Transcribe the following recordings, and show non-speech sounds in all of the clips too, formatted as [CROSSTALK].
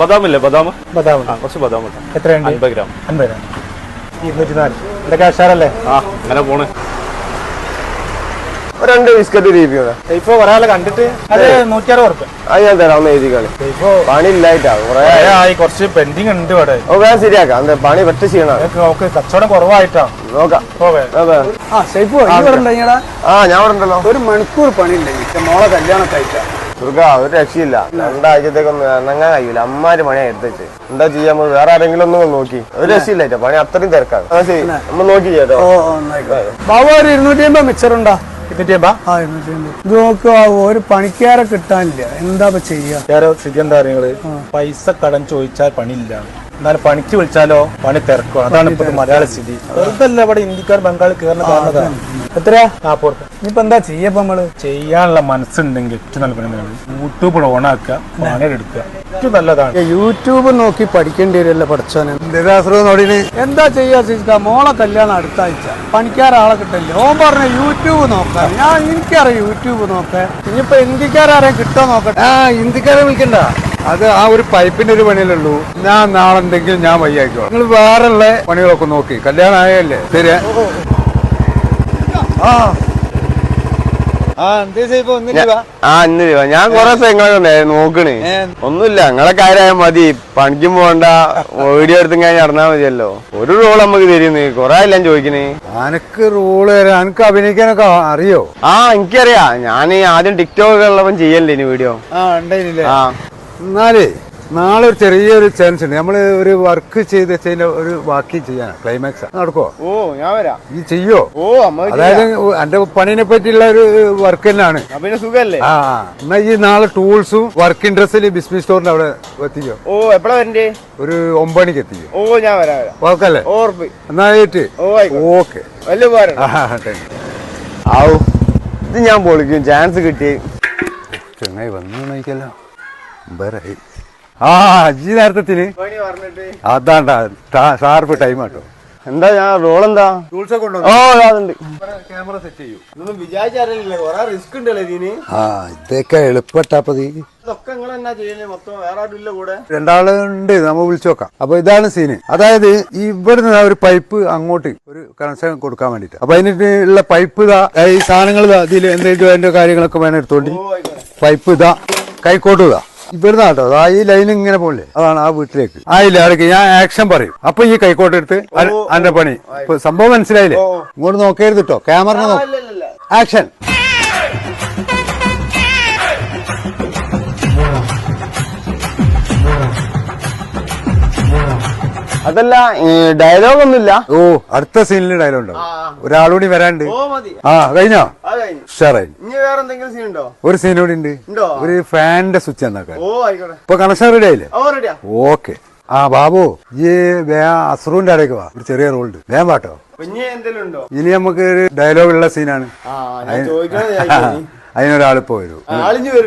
ബദാം ഇല്ലേ ബദാം? ബദാം. ആ കുറച്ച് ബദാം ഇട്ടാ. എത്രയുണ്ട്? അൻപത് ഗ്രാം. അൻപത് ഇരുന്നൂറ്റി നാല് ഇതൊക്കെ അഷാറല്ലേ ആ അങ്ങനെ പോണ്. രണ്ട് ബിസ്ക്കറ്റ് രീതി ഇപ്പൊ ഒരാളെ കണ്ടിട്ട്? അത് നൂറ്റി അറുപത് ഉറുപ്പ് അത് ഞാൻ തരാം ഒന്ന് എഴുതിക്കാളി ഇപ്പൊ പണി ഇല്ലായിട്ടാ കുറെ ആയി. കുറച്ച് പെൻഡിങ് ഉണ്ട് ഇവിടെ. ശരിയാക്കാം. പണി പറ്റ ചെയ്യണം കച്ചവടം കുറവായിട്ടാ. നോക്കാം. ഓക്കെ അതെ. ആ ആ ഞാൻ ഇവിടെ ഉണ്ടല്ലോ. ഒരു മണിക്കൂർ പണി മോളെ കല്യാണം കഴിച്ചാ സുർഗ ഒരു രക്ഷയില്ല. രണ്ടാഴ്ചത്തേക്കൊന്നും ഇറങ്ങാൻ കഴിയില്ല അമ്മാര് പണിയാ എടുത്തേച്ച് എന്താ ചെയ്യാ? നമ്മൾ വേറെ ആരെങ്കിലും ഒന്നും നോക്കി. ഒരു രക്ഷയില്ല ചേട്ടാ പണി അത്രയും തിരക്കാണ്. ആ ശരി. നമ്മൾ നോക്കി ചേട്ടോ ഓ ബാബു ഒരു ഇരുന്നൂറ്റി അമ്പത് മിക്സർ ഉണ്ടോ? ഇരുന്നൂറ്റി ആ ഇരുന്നൂറ്റി അമ്പത് ഇത് നോക്കുക ഒരു പണിക്കാരെ കിട്ടാനില്ല. എന്താ ചെയ്യാ? സ്ഥിതി എന്താ പൈസ കടം ചോദിച്ചാൽ പണിയില്ല. എന്നാലും പണിക്ക് വിളിച്ചാലോ? പണി തിരക്കും അതാണ് ഇപ്പൊ മലയാള സ്ഥിതി. വെറുതല്ല ഇവിടെ ഇന്ത്യക്കാർ ബംഗാളിൽ കയറുന്ന കാരണം എത്രയാ? നാപ്പത് റുപ്യ. ഇനിയിപ്പോ എന്താ ചെയ്യപ്പോ നമ്മൾ? ചെയ്യാനുള്ള മനസ്സുണ്ടെങ്കിൽ ഏറ്റവും നല്ല പണി യൂട്യൂബ് ഓണാക്കുക എടുക്കുക ഏറ്റവും നല്ലതാണ്. യൂട്യൂബ് നോക്കി പഠിക്കേണ്ടി വരുമല്ലോ പഠിച്ചോനെ എന്താ ചെയ്യാ മോളെ കല്യാണം അടുത്ത ആഴ്ച പണിക്കാരാളെ കിട്ടില്ല ഓൻ പറഞ്ഞ യൂട്യൂബ് നോക്കാം. ഞാൻ എനിക്കറിയാം യൂട്യൂബ് നോക്കാം. ഇനിയിപ്പോ ഇന്ത്യക്കാരെ കിട്ടോ നോക്കട്ടെ? ആ ഇന്ത്യക്കാരെ വിളിക്കണ്ട. അത് ആ ഒരു പൈപ്പിന്റെ ഒരു പണിയിലുള്ളൂ ഞാൻ നാളെ എന്തെങ്കിലും ഞാൻ വയ്യാക്കിക്കോളാം നിങ്ങൾ വേറെ ഉള്ള പണികളൊക്കെ നോക്കി. കല്യാണം ആയല്ലേ? ശരി ആ. ആ രൂപ ഞാൻ കൊറേ നിങ്ങളെ നോക്കണേ. ഒന്നുമില്ല നിങ്ങളെ കാര്യമായ മതി. പണിക്കും പോണ്ട വീഡിയോ എടുത്തും കഴിഞ്ഞ് നടന്നാ മതിയല്ലോ. ഒരു റോൾ നമുക്ക് തരുന്നേ. കൊറേ എല്ലാം ചോദിക്കണേ? അനക്ക് റോൾ തരാം അനക്ക് അഭിനയിക്കാനൊക്കെ അറിയോ? ആ എനിക്കറിയാ. ഞാൻ ആദ്യം ടിക്ടോക്ക് ഉള്ളപ്പം ചെയ്യല്ലേ ഇനി വീഡിയോ ആ. എന്നാലേ നാളെ ഒരു ചെറിയൊരു ചാൻസ് ഉണ്ട്. നമ്മൾ ഒരു വർക്ക് ചെയ്ത് വെച്ചതിന്റെ ഒരു ബാക്കി ചെയ്യാൻ ക്ലൈമാക്സ് നടക്കോ ഓ ഞാൻ വരാം. ഈ ചെയ്യോ? ഓ അതായത് എന്റെ പണിനെ പറ്റിയുള്ള ഒരു വർക്ക് തന്നെയാണ്. പിന്നെ സുഖല്ലേ? ആ എന്നാ ഈ നാളെ ടൂൾസും വർക്ക് ഇൻട്രസ്റ്റിൽ ബിസിനസ് സ്റ്റോറിന്റെ അവിടെ എത്തിക്കോ. ഓ എപ്പഴാ വരണ്ടേ? ഒരു ഒമ്പണിക്ക് എത്തിക്കോ. ഓ ഞാൻ വരാം ഓക്കല്ലേ എന്നാ ആയിക്കോട്ടെ. ഓക്കെ. വലിയ ഉപകാരം. ആവു ഇത് ഞാൻ പൊളിക്കും. ചാൻസ് കിട്ടി. ചെങ്ങായി വന്നു നോക്കിയല്ലോ ബറായി. ആ അജി നേരത്തെ അതാണ്ടാ ഷാർപ്പ് ടൈം ആട്ടോ. എന്താ ഞാൻ റോൾ എന്താ ഓ അതുണ്ട്. ക്യാമറ സെറ്റ് ചെയ്യൂ. ഇതൊന്നും വിചാരിച്ചറിയില്ല കൊറേ റിസ്ക് ഉണ്ടല്ലോ ഇതിന്? ആ ഇതൊക്കെ എളുപ്പട്ടാപ്പതി ഇതൊക്കെ നിങ്ങൾ എന്നാ ചെയ്യുന്നത് മൊത്തം വേറെ ആരും കൂടെ. രണ്ടാളുണ്ട് നമ്മ വിളിച്ചു നോക്കാം. അപ്പൊ ഇതാണ് സീന് അതായത് ഇവിടെ ഇവിടുന്ന് ഒരു പൈപ്പ് അങ്ങോട്ട് ഒരു കണക്ഷൻ കൊടുക്കാൻ വേണ്ടിട്ട്. അപ്പൊ അതിന് ഉള്ള പൈപ്പ് ഇതാ ഈ സാധനങ്ങൾ ഇതാ ഇതിൽ എന്തെങ്കിലും അതിന്റെ കാര്യങ്ങളൊക്കെ വേണം എടുത്തോണ്ടി. പൈപ്പ് ഇതാ കൈക്കോട്ട് ഇതാ. ഇവിടുന്ന് കേട്ടോ ആ ഈ ലൈൻ ഇങ്ങനെ പോലെ. അതാണ് ആ വീട്ടിലേക്ക്. ആ ഇല്ല അടക്ക് ഞാൻ ആക്ഷൻ പറയും. അപ്പൊ ഈ കൈക്കോട്ട് എടുത്ത് അന്റെ പണി. ഇപ്പൊ സംഭവം മനസ്സിലായില്ലേ? ഇങ്ങോട്ട് നോക്കരുത് കേട്ടോ ക്യാമറ ആക്ഷൻ അതല്ല ഡയലോഗ് ഒന്നുമില്ല. ഓ അടുത്ത സീനിൽ ഡയലോഗ് ഉണ്ടാവും. ഒരാളുകൂടി വരാണ്ട്. ഓ മതി. ആ കഴിഞ്ഞു? ഉഷാറായി ഇനി വേറെ എന്തെങ്കിലും സീൻ ഉണ്ടോ? ഒരു സീൻ കൂടി ഉണ്ട്. ഒരു ഫാനിന്റെ സ്വിച്ച് എന്നാക്കാൻ ഓ ആയിക്കോട്ടെ. ഇപ്പൊ കണക്ഷൻ റെഡി ആയില്ലേ? ഓ റെഡിയാ ഓക്കെ. ആ ബാബു ഈ വേ അസറൂന്റെ അടയ്ക്ക് വാ. ഒരു ചെറിയ റോൾ ഉണ്ട്. വേം പാട്ടോ ഇനി നമുക്ക് ഒരു ഡയലോഗ് ഉള്ള സീനാണ് അതിനൊരാളിപ്പോ വരും.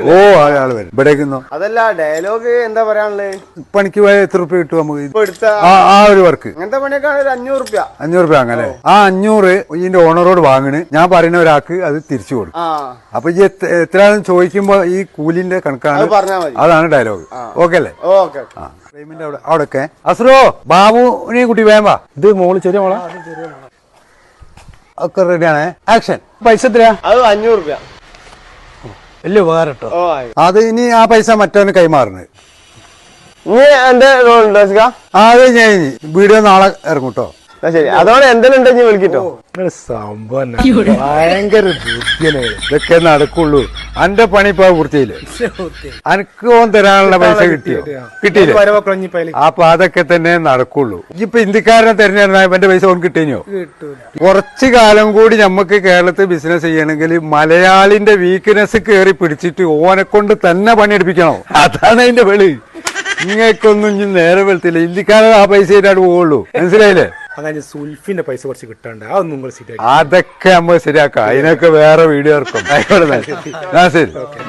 ഓ ആൾ വരും. ഇവിടേക്കുന്നോ അതല്ല ഡയലോഗ് എന്താ പറയാനുള്ളത് പണിക്ക് പോയ എത്ര റുപ്യ കിട്ടും നമുക്ക്? ആ ഒരു വർക്ക്. അങ്ങനത്തെ പണിയൊക്കെ അഞ്ഞൂറ് റുപ്യ അഞ്ഞൂറ് രൂപ അങ്ങനെ. ആ അഞ്ഞൂറ് ഇതിന്റെ ഓണറോട് വാങ്ങണ്. ഞാൻ പറയുന്ന ഒരാൾക്ക് അത് തിരിച്ചു കൊടുക്കും. ആ. അപ്പൊ ഈ എത്ര- എത്രയാണെന്ന് ചോദിക്കുമ്പോ ഈ കൂലിന്റെ കണക്കാണ് അത് അതാണ് ഡയലോഗ് ഓക്കെ അല്ലേ? ഓക്കെ ആ. ഫ്രെയിമിന്റെ അവിടെ അവിടെയൊക്കെ അസ്രോ ബാബുവിനെയും കുട്ടി വേമ്പാ ഇത് മോൾ ചെറിയ മോളാ? ഒക്കെ റെഡിയാണേ ആക്ഷൻ പൈസ എത്രയാ? അത് അഞ്ഞൂറ് റുപ്യ വലിയ ഉപകാരം കേട്ടോ അത് ഇനി ആ പൈസ മറ്റവന് കൈമാറുന്നത് അത് ഞാൻ ഇനി വീഡിയോ നാളെ ഇറങ്ങും കേട്ടോ അതോടെ എന്തെങ്കിലും വിളിക്കിട്ടോ സംഭവം ഭയങ്കര ഇതൊക്കെ നടക്കുള്ളൂ. അന്റെ പണി ഇപ്പൊ വൃത്തിയിൽ അനക്ക് ഓൻ തരാനുള്ള പൈസ കിട്ടിയോ? കിട്ടിയില്ലേ? അപ്പൊ അതൊക്കെ തന്നെ നടക്കുള്ളൂ. ഇപ്പൊ ഇന്ത്യക്കാരനെ തെരഞ്ഞെടുത്ത എന്റെ പൈസ ഓൻ കിട്ടിയോ? കുറച്ചു കാലം കൂടി നമുക്ക് കേരളത്തിൽ ബിസിനസ് ചെയ്യണമെങ്കിൽ മലയാളിന്റെ വീക്ക്നെസ് കയറി പിടിച്ചിട്ട് ഓനെ കൊണ്ട് തന്നെ പണി പണിയെടുപ്പിക്കണോ. അതാണ് അതിന്റെ വെളി. നിങ്ങൾക്കൊന്നും നേരെ വെളുത്തില്ല. ഇന്ത്യക്കാരൻ ആ പൈസ ആയിട്ട് പോവുള്ളൂ. മനസ്സിലായില്ലേ? അങ്ങനെ സുൽഫിന്റെ പൈസ കുറച്ച് കിട്ടാണ്ട്. അതൊന്നും നിങ്ങൾ ശരിയാക്കി. അതൊക്കെ നമ്മൾ ശരിയാക്കാം. അതിനൊക്കെ വേറെ വീഡിയോ ഇറക്കും ആയിക്കോട്ടെ [LAUGHS]